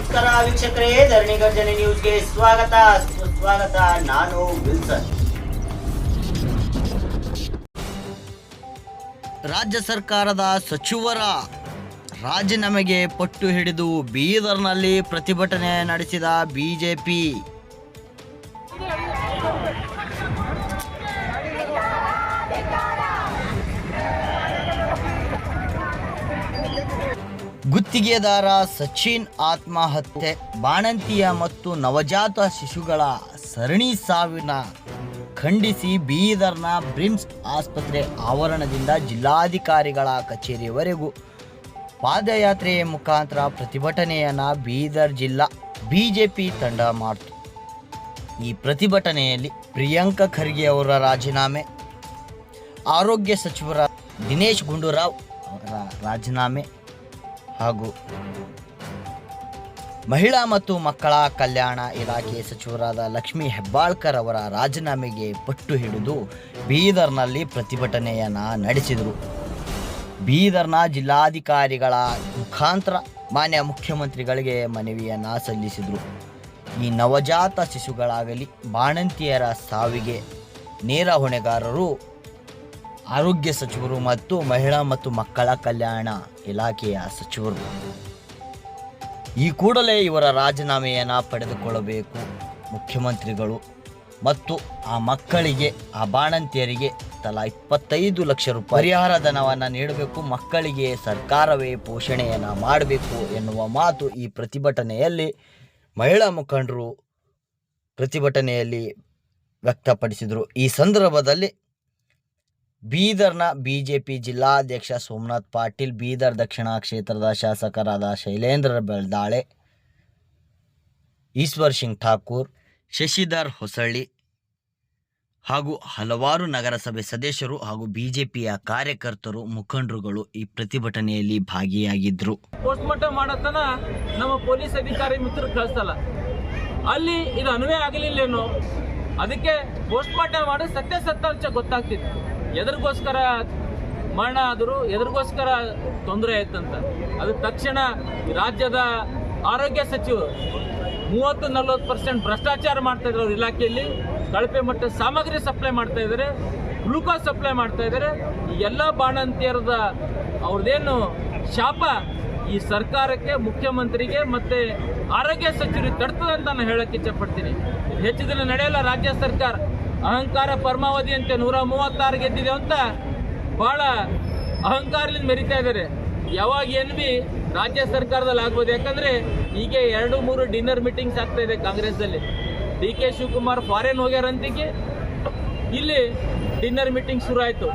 ನಮಸ್ಕಾರ ವೀಕ್ಷಕರೇ, ಧರಣಿ ಗರ್ಜನೆ ನ್ಯೂಸ್ಗೆ ಸ್ವಾಗತ. ಸುಸ್ವಾಗತ, ನಾನು ವಿಲ್ಸನ್. ರಾಜ್ಯ ಸರ್ಕಾರದ ಸಚಿವರ ರಾಜೀನಾಮೆಗೆ ಪಟ್ಟು ಹಿಡಿದು ಬೀದರ್ನಲ್ಲಿ ಪ್ರತಿಭಟನೆ ನಡೆಸಿದ ಬಿಜೆಪಿ. ಗುತ್ತಿಗೆದಾರ ಸಚಿನ್ ಆತ್ಮಹತ್ಯೆ, ಬಾಣಂತಿಯ ಮತ್ತು ನವಜಾತ ಶಿಶುಗಳ ಸರಣಿ ಸಾವಿನ ಖಂಡಿಸಿ ಬೀದರ್ನ ಬ್ರಿಮ್ಸ್ ಆಸ್ಪತ್ರೆ ಆವರಣದಿಂದ ಜಿಲ್ಲಾಧಿಕಾರಿಗಳ ಕಚೇರಿವರೆಗೂ ಪಾದಯಾತ್ರೆಯ ಮುಖಾಂತರ ಪ್ರತಿಭಟನೆಯನ್ನು ಬೀದರ್ ಜಿಲ್ಲಾ ಬಿ ಜೆ ಪಿ ತಂಡ ಮಾಡಿತು. ಈ ಪ್ರತಿಭಟನೆಯಲ್ಲಿ ಪ್ರಿಯಾಂಕ ಖರ್ಗೆ ಅವರ ರಾಜೀನಾಮೆ, ಆರೋಗ್ಯ ಸಚಿವರ ದಿನೇಶ್ ಗುಂಡೂರಾವ್ ಅವರ ರಾಜೀನಾಮೆ ಹಾಗೂ ಮಹಿಳಾ ಮತ್ತು ಮಕ್ಕಳ ಕಲ್ಯಾಣ ಇಲಾಖೆ ಸಚಿವರಾದ ಲಕ್ಷ್ಮೀ ಹೆಬ್ಬಾಳ್ಕರ್ ಅವರ ರಾಜೀನಾಮೆಗೆ ಪಟ್ಟು ಹಿಡಿದು ಬೀದರ್ನಲ್ಲಿ ಪ್ರತಿಭಟನೆಯನ್ನು ನಡೆಸಿದರು. ಬೀದರ್ನ ಜಿಲ್ಲಾಧಿಕಾರಿಗಳ ಮುಖಾಂತರ ಮಾನ್ಯ ಮುಖ್ಯಮಂತ್ರಿಗಳಿಗೆ ಮನವಿಯನ್ನು ಸಲ್ಲಿಸಿದರು. ಈ ನವಜಾತ ಶಿಶುಗಳಾಗಲಿ ಬಾಣಂತಿಯರ ಸಾವಿಗೆ ನೇರ ಹೊಣೆಗಾರರು ಆರೋಗ್ಯ ಸಚಿವರು ಮತ್ತು ಮಹಿಳಾ ಮತ್ತು ಮಕ್ಕಳ ಕಲ್ಯಾಣ ಇಲಾಖೆಯ ಸಚಿವರು. ಈ ಕೂಡಲೇ ಇವರ ರಾಜೀನಾಮೆಯನ್ನು ಪಡೆದುಕೊಳ್ಳಬೇಕು. ಮುಖ್ಯಮಂತ್ರಿಗಳು ಮತ್ತು ಆ ಮಕ್ಕಳಿಗೆ, ಆ ಬಾಣಂತಿಯರಿಗೆ ತಲಾ ಇಪ್ಪತ್ತೈದು ಲಕ್ಷ ರೂಪಾಯಿ ಪರಿಹಾರ ಧನವನ್ನು ನೀಡಬೇಕು. ಮಕ್ಕಳಿಗೆ ಸರ್ಕಾರವೇ ಪೋಷಣೆಯನ್ನು ಮಾಡಬೇಕು ಎನ್ನುವ ಮಾತು ಈ ಪ್ರತಿಭಟನೆಯಲ್ಲಿ ಮಹಿಳಾ ಮುಖಂಡರು ಪ್ರತಿಭಟನೆಯಲ್ಲಿ ವ್ಯಕ್ತಪಡಿಸಿದರು. ಈ ಸಂದರ್ಭದಲ್ಲಿ ಬೀದರ್ನ ಬಿಜೆಪಿ ಜಿಲ್ಲಾಧ್ಯಕ್ಷ ಸೋಮನಾಥ್ ಪಾಟೀಲ್ ಬೀದರ್ ದಕ್ಷಿಣ ಕ್ಷೇತ್ರದ ಶಾಸಕರಾದ ಶೈಲೇಂದ್ರ ಬೆಳ್ದಾಳೆ, ಈಶ್ವರ್ ಸಿಂಗ್ ಠಾಕೂರ್, ಶಶಿಧರ್ ಹೊಸಳ್ಳಿ ಹಾಗೂ ಹಲವಾರು ನಗರಸಭೆ ಸದಸ್ಯರು ಹಾಗೂ ಬಿಜೆಪಿಯ ಕಾರ್ಯಕರ್ತರು ಮುಖಂಡರುಗಳು ಈ ಪ್ರತಿಭಟನೆಯಲ್ಲಿ ಭಾಗಿಯಾಗಿದ್ದರು ಪೋಸ್ಟ್ ಮಾರ್ಟಮ್ ಮಾಡತನ ನಮ್ಮ ಪೊಲೀಸ್ ಅಧಿಕಾರಿ ಮಿತ್ರರು ಕಳಿಸಲ್ಲ. ಅಲ್ಲಿ ಇದು ಅನ್ವಯ ಆಗಲಿಲ್ಲೇನೋ, ಅದಕ್ಕೆ ಪೋಸ್ಟ್ ಮಾರ್ಟಮ್ ಸತ್ಯ ಸತ್ಯಾಸತ್ಯಾಂಶ ಗೊತ್ತಾಗ್ತಿತ್ತು. ಎದರಿಗೋಸ್ಕರ ಮರಣ ಆದರೂ ಎದರಿಗೋಸ್ಕರ ತೊಂದರೆ ಆಯ್ತಂತ. ಅದು ತಕ್ಷಣ ರಾಜ್ಯದ ಆರೋಗ್ಯ ಸಚಿವರು ಮೂವತ್ತು ನಲ್ವತ್ತು ಪರ್ಸೆಂಟ್ ಭ್ರಷ್ಟಾಚಾರ ಮಾಡ್ತಾ ಇದ್ರು ಅವ್ರ ಇಲಾಖೆಯಲ್ಲಿ. ಕಳಪೆ ಮಟ್ಟದ ಸಾಮಗ್ರಿ ಸಪ್ಲೈ ಮಾಡ್ತಾ ಇದ್ದಾರೆ. ಗ್ಲೂಕೋಸ್ ಸಪ್ಲೈ ಮಾಡ್ತಾ ಇದ್ದಾರೆ. ಈ ಎಲ್ಲ ಬಾಣಂತಿಯರದ ಅವ್ರದ್ದೇನು ಶಾಪ ಈ ಸರ್ಕಾರಕ್ಕೆ, ಮುಖ್ಯಮಂತ್ರಿಗೆ ಮತ್ತೆ ಆರೋಗ್ಯ ಸಚಿವರಿಗೆ ತಡ್ತದೆ ಅಂತ ನಾನು ಹೇಳಕ್ಕೆ ಇಚ್ಛಪಡ್ತೀನಿ ಹೆಚ್ಚು ದಿನ ನಡೆಯಲ್ಲ ರಾಜ್ಯ ಸರ್ಕಾರ. ಅಹಂಕಾರ ಪರಮಾವಧಿ ಅಂತೆ ನೂರ ಮೂವತ್ತಾರು ಗೆದ್ದಿದೆ ಅಂತ ಬಹಳ ಅಹಂಕಾರದಿಂದ ಮೆರಿತಾ ಇದ್ದಾರೆ. ಯಾವಾಗ ಏನು ಬಿ ರಾಜ್ಯ ಸರ್ಕಾರದಲ್ಲಿ ಆಗ್ಬೋದು. ಯಾಕಂದ್ರೆ ಈಗ ಎರಡು ಮೂರು ಡಿನ್ನರ್ ಮೀಟಿಂಗ್ಸ್ ಆಗ್ತಾ ಇದೆ ಕಾಂಗ್ರೆಸ್ಸಲ್ಲಿ ಡಿ ಕೆ ಶಿವಕುಮಾರ್ ಫಾರಿನ್ ಹೋಗ್ಯಾರಂತಿಗೆ ಇಲ್ಲಿ ಡಿನ್ನರ್ ಮೀಟಿಂಗ್ ಶುರು ಆಯ್ತು.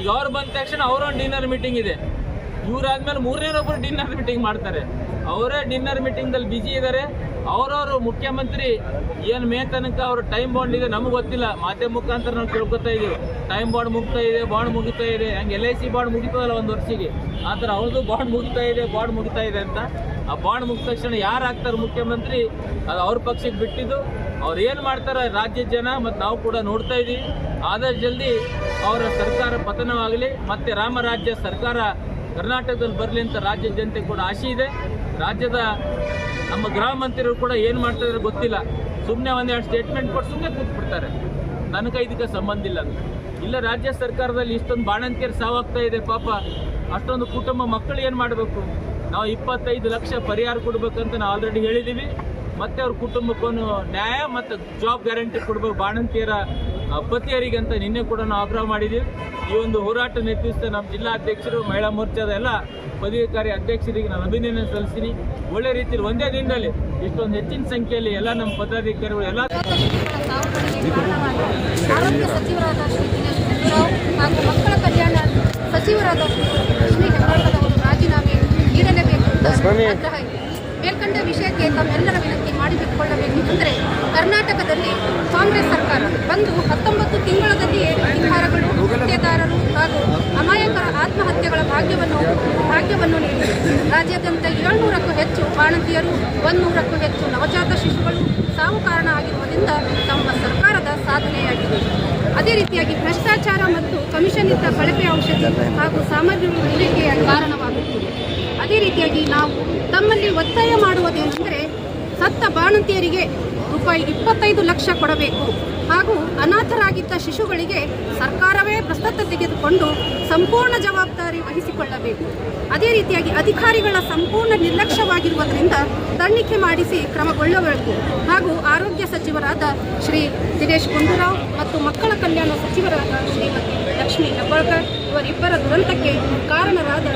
ಈಗ ಅವ್ರು ಬಂದ ತಕ್ಷಣ ಅವರೊಂದು ಡಿನ್ನರ್ ಮೀಟಿಂಗ್ ಇದೆ. ಇವ್ರಾದ್ಮೇಲೆ ಮೂರನೇನೊಬ್ಬರು ಡಿನ್ನರ್ ಮೀಟಿಂಗ್ ಮಾಡ್ತಾರೆ. ಅವರೇ ಡಿನ್ನರ್ ಮೀಟಿಂಗ್ದಲ್ಲಿ ಬಿಜಿ ಇದ್ದಾರೆ ಅವರವರು ಮುಖ್ಯಮಂತ್ರಿ ಏನು ಮೇ ತನಕ ಅವ್ರ ಟೈಮ್ ಬಾಂಡ್ ಇದೆ ನಮಗೆ ಗೊತ್ತಿಲ್ಲ. ಮಾಧ್ಯಮ ಮುಖಾಂತರ ನಾವು ತಿಳ್ಕೊತಾ ಇದೀವಿ ಟೈಮ್ ಬಾಂಡ್ ಮುಗ್ತಾ ಇದೆ ಬಾಂಡ್ ಮುಗಿತಾ ಇದೆ. ಹಂಗೆ ಎಲ್ ಐ ಸಿ ಬಾಂಡ್ ಮುಗಿತದಲ್ಲ ಒಂದು ವರ್ಷಕ್ಕೆ ಆ ಥರ ಅವ್ರದ್ದು ಬಾಂಡ್ ಮುಗಿತಾ ಇದೆ ಬಾಂಡ್ ಮುಗಿತಾ ಇದೆ ಅಂತ. ಆ ಬಾಂಡ್ ಮುಗಿದ ತಕ್ಷಣ ಯಾರು ಆಗ್ತಾರೆ ಮುಖ್ಯಮಂತ್ರಿ? ಅದು ಅವ್ರ ಪಕ್ಷಕ್ಕೆ ಬಿಟ್ಟಿದ್ದು. ಅವ್ರು ಏನು ಮಾಡ್ತಾರೆ? ರಾಜ್ಯದ ಜನ ಮತ್ತು ನಾವು ಕೂಡ ನೋಡ್ತಾ ಇದ್ದೀವಿ. ಆದಷ್ಟು ಜಲ್ದಿ ಅವರ ಸರ್ಕಾರ ಪತನವಾಗಲಿ. ಮತ್ತೆ ರಾಮರಾಜ್ಯ ಸರ್ಕಾರ ಕರ್ನಾಟಕದಲ್ಲಿ ಬರಲಿ ಅಂತ ರಾಜ್ಯ ಜನತೆ ಕೂಡ ಆಸೆ ಇದೆ. ರಾಜ್ಯದ ನಮ್ಮ ಗೃಹ ಮಂತ್ರಿಗಳು ಕೂಡ ಏನು ಮಾಡ್ತಾ ಇದ್ದಾರೆ ಗೊತ್ತಿಲ್ಲ. ಸುಮ್ಮನೆ ಒಂದೆರಡು ಸ್ಟೇಟ್ಮೆಂಟ್ ಕೊಟ್ಟು ಸುಮ್ಮನೆ ಕೂತ್ಬಿಡ್ತಾರೆ. ನನಗೆ ಇದಕ್ಕೆ ಸಂಬಂಧ ಇಲ್ಲ. ಅಂತ ಇಲ್ಲ, ರಾಜ್ಯ ಸರ್ಕಾರದಲ್ಲಿ ಇಷ್ಟೊಂದು ಬಾಣಂತಿಯರು ಸಾವಾಗ್ತಾ ಇದೆ ಪಾಪ. ಅಷ್ಟೊಂದು ಕುಟುಂಬ ಮಕ್ಕಳು ಏನು ಮಾಡಬೇಕು? ನಾವು ಇಪ್ಪತ್ತೈದು ಲಕ್ಷ ಪರಿಹಾರ ಕೊಡಬೇಕಂತ ನಾವು ಆಲ್ರೆಡಿ ಹೇಳಿದ್ದೀವಿ ಮತ್ತೆ ಅವ್ರ ಕುಟುಂಬಕ್ಕೊಂದು ನ್ಯಾಯ ಮತ್ತು ಜಾಬ್ ಗ್ಯಾರಂಟಿ ಕೊಡ್ಬೇಕು. ಬಾಣಂತಿಯರ ಆ, ಪತಿಯರಿಗೆ ಅಂತ ನಿನ್ನೆ ಕೂಡ ನಾವು ಆಗ್ರಹ ಮಾಡಿದ್ದೀವಿ. ಈ ಒಂದು ಹೋರಾಟ ನೇತೃತ್ವ ನಮ್ಮ ಜಿಲ್ಲಾ ಅಧ್ಯಕ್ಷರು ಮಹಿಳಾ ಮೋರ್ಚಾದ ಎಲ್ಲ ಪದಾಧಿಕಾರಿ ಅಧ್ಯಕ್ಷರಿಗೆ ನಾನು ಅಭಿನಂದನೆ ಸಲ್ಲಿಸ್ತೀನಿ. ಒಳ್ಳೆ ರೀತಿಯಲ್ಲಿ ಒಂದೇ ದಿನದಲ್ಲಿ ಇಷ್ಟೊಂದು ಹೆಚ್ಚಿನ ಸಂಖ್ಯೆಯಲ್ಲಿ ಎಲ್ಲ ನಮ್ಮ ಪದಾಧಿಕಾರಿಗಳು ಎಲ್ಲ ಹಾಗೂ ಮಕ್ಕಳ ಕಲ್ಯಾಣ ಸಚಿವರಾದ ಮೇಲ್ಕಂಡ ವಿಷಯಕ್ಕೆ ತಮ್ಮೆಲ್ಲರ ವಿನಂತಿ ಮಾಡಿಕೊಳ್ಳಬೇಕೆಂದರೆ ಕರ್ನಾಟಕದಲ್ಲಿ ಕಾಂಗ್ರೆಸ್ ಸರ್ಕಾರ ಬಂದು ಹತ್ತೊಂಬತ್ತು ತಿಂಗಳಲ್ಲಿ ಅಧಿಕಾರಗಳು ಹತ್ಯೆದಾರರು ಹಾಗೂ ಅಮಾಯಕರ ಆತ್ಮಹತ್ಯೆಗಳ ಭಾಗ್ಯವನ್ನು ಭಾಗ್ಯವನ್ನು ನೀಡಿದೆ. ರಾಜ್ಯಾದ್ಯಂತ ಏಳ್ನೂರಕ್ಕೂ ಹೆಚ್ಚು ಬಾಣಂತಿಯರು, ಒಂದೂರಕ್ಕೂ ಹೆಚ್ಚು ನವಜಾತ ಶಿಶುಗಳು ಸಾವು ಕಾರಣ ಆಗಿರುವುದರಿಂದ ತಮ್ಮ ಸರ್ಕಾರದ ಸಾಧನೆಯಾಗಿದೆ. ಅದೇ ರೀತಿಯಾಗಿ ಭ್ರಷ್ಟಾಚಾರ ಮತ್ತು ಕಮಿಷನ್ನಿಂದ ಕಳಪೆ ಔಷಧಿ ಹಾಗೂ ಸಾಮಗ್ರಿಗಳು ಇಳಿಕೆಯ ಕಾರಣವಾಗುತ್ತಿದೆ. ಅದೇ ರೀತಿಯಾಗಿ ನಾವು ತಮ್ಮಲ್ಲಿ ಒತ್ತಾಯ ಮಾಡುವ ಸತ್ತ ಬಾಣಂತಿಯರಿಗೆ ರೂಪಾಯಿ ಇಪ್ಪತ್ತೈದು ಲಕ್ಷ ಕೊಡಬೇಕು. ಹಾಗೂ ಅನಾಥರಾಗಿದ್ದ ಶಿಶುಗಳಿಗೆ ಸರ್ಕಾರವೇ ಪ್ರಸ್ತುತ ತೆಗೆದುಕೊಂಡು ಸಂಪೂರ್ಣ ಜವಾಬ್ದಾರಿ ವಹಿಸಿಕೊಳ್ಳಬೇಕು. ಅದೇ ರೀತಿಯಾಗಿ ಅಧಿಕಾರಿಗಳ ಸಂಪೂರ್ಣ ನಿರ್ಲಕ್ಷ್ಯವಾಗಿರುವುದರಿಂದ ತನಿಖೆ ಮಾಡಿಸಿ ಕ್ರಮಗೊಳ್ಳಬೇಕು. ಹಾಗೂ ಆರೋಗ್ಯ ಸಚಿವರಾದ ಶ್ರೀ ದಿನೇಶ್ ಗುಂಡೂರಾವ್ ಮತ್ತು ಮಕ್ಕಳ ಕಲ್ಯಾಣ ಸಚಿವರಾದ ಶ್ರೀಮತಿ ಲಕ್ಷ್ಮೀ ಹೆಬ್ಬಾಳ್ಕರ್ ಇವರಿಬ್ಬರ ದುರಂತಕ್ಕೆ ಕಾರಣರಾದ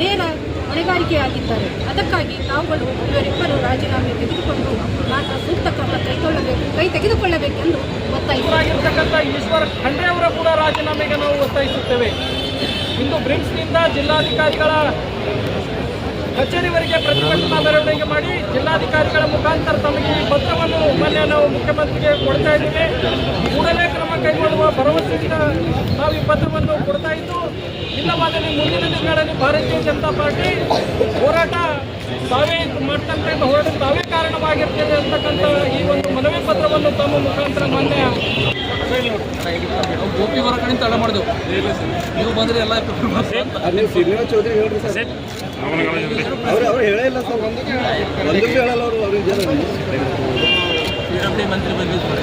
ನೇರ ಹೊಣೆಗಾರಿಕೆಯಾಗಿದ್ದಾರೆ. ಅದಕ್ಕಾಗಿ ತಾವುಗಳು ಇವರಿಬ್ಬರು ರಾಜೀನಾಮೆ ತೆಗೆದುಕೊಂಡು ಮಾತ್ರ ಸೂಕ್ತ ಕ್ರಮ ಕೈಗೊಳ್ಳಬೇಕು ಕೈ ತೆಗೆದುಕೊಳ್ಳಬೇಕೆಂದು ಒತ್ತಾಯಿಸಿದ್ದಾರೆ ಈಶ್ವರ ಖಂಡ್ರೆ ಅವರ ಕೂಡ ರಾಜೀನಾಮೆಗೆ ನಾವು ಒತ್ತಾಯಿಸುತ್ತೇವೆ. ಇಂದು ಬ್ರಿಮ್ಸ್ನಿಂದ ಜಿಲ್ಲಾಧಿಕಾರಿಗಳ ಕಚೇರಿವರೆಗೆ ಪ್ರತಿಭಟನಾ ಮೆರವಣಿಗೆ ಮಾಡಿ ಜಿಲ್ಲಾಧಿಕಾರಿಗಳ ಮುಖಾಂತರ ತಮಗೆ ಈ ಪತ್ರವನ್ನು ನಾವು ಮುಖ್ಯಮಂತ್ರಿಗೆ ಕೊಡ್ತಾ ಇದ್ದೀವಿ. ಕೂಡಲೇ ಕ್ರಮ ಕೈಗೊಳ್ಳುವ ಭರವಸೆಯಿಂದ ನಾವು ಈ ಪತ್ರವನ್ನು ಕೊಡ್ತಾ ಇದ್ದು ಇಲ್ಲವಾದಲ್ಲಿ ಮುಂದಿನ ದಿನಗಳಲ್ಲಿ ಭಾರತೀಯ ಜನತಾ ಪಾರ್ಟಿ ಹೋರಾಟ ತಾವೇ ಮಾಡ್ತಕ್ಕಂಥ ಹೋರಾಟ ತಾವೇ ಕಾರಣವಾಗಿರ್ತದೆ ಅಂತಕ್ಕಂಥ ಈ ಒಂದು ಮನವಿ ಪತ್ರವನ್ನು ತಮ್ಮ ಮುಖಾಂತರ ಮಾನ್ಯ ಗೋಪಿ ಹೊರ ಕಡೆ ತಡ ಮಾಡಿದೆವು ನೀವು ಬಂದ್ರೆ ಎಲ್ಲ ನೀವು ಶ್ರೀನಿವಾಸ್ ಚೌಧರಿ ಹೇಳ್ರಿ ಸರ್. ಅವ್ರು ಅವ್ರು ಹೇಳೇ ಇಲ್ಲ ಸರ್ ಒಂದು ಹೇಳಲ್ಲ ಅವರು ಅವ್ರಿಗೆ ಮಂತ್ರಿ ಬಂದಿದ್ದಾರೆ.